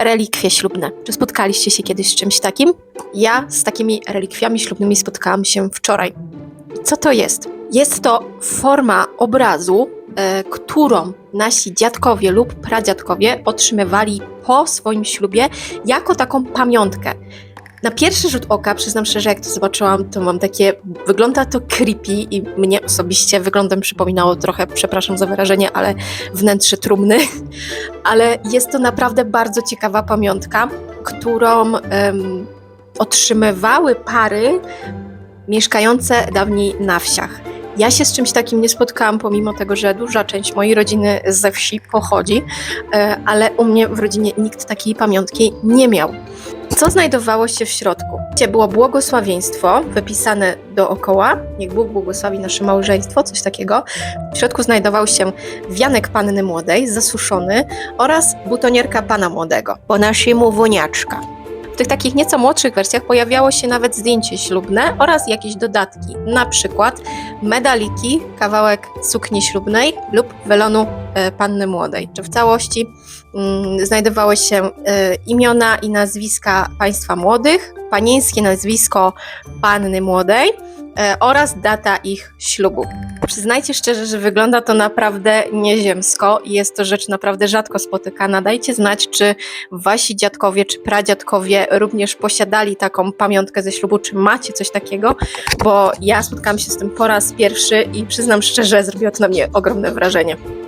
Relikwie ślubne. Czy spotkaliście się kiedyś z czymś takim? Ja z takimi relikwiami ślubnymi spotkałam się wczoraj. Co to jest? Jest to forma obrazu, e, którą nasi dziadkowie lub pradziadkowie otrzymywali po swoim ślubie jako taką pamiątkę. Na pierwszy rzut oka, przyznam szczerze, jak to zobaczyłam, to mam takie, wygląda to creepy i mnie osobiście wyglądem przypominało trochę, przepraszam za wyrażenie, ale wnętrze trumny. Ale jest to naprawdę bardzo ciekawa pamiątka, którą em, otrzymywały pary mieszkające dawniej na wsiach. Ja się z czymś takim nie spotkałam, pomimo tego, że duża część mojej rodziny ze wsi pochodzi, e, ale u mnie w rodzinie nikt takiej pamiątki nie miał. Co znajdowało się w środku? Gdzie było błogosławieństwo wypisane dookoła, niech Bóg błogosławi nasze małżeństwo, coś takiego. W środku znajdował się wianek panny młodej, zasuszony oraz butonierka pana młodego, po naszemu woniaczka. Tych takich nieco młodszych wersjach pojawiało się nawet zdjęcie ślubne oraz jakieś dodatki, na przykład medaliki, kawałek sukni ślubnej lub welonu e, panny młodej. Czy w całości mm, znajdowały się e, imiona i nazwiska państwa młodych, panieńskie nazwisko panny młodej oraz data ich ślubu. Przyznajcie szczerze, że wygląda to naprawdę nieziemsko i jest to rzecz naprawdę rzadko spotykana. Dajcie znać, czy wasi dziadkowie czy pradziadkowie również posiadali taką pamiątkę ze ślubu, czy macie coś takiego, bo ja spotkałam się z tym po raz pierwszy i przyznam szczerze, zrobiło to na mnie ogromne wrażenie.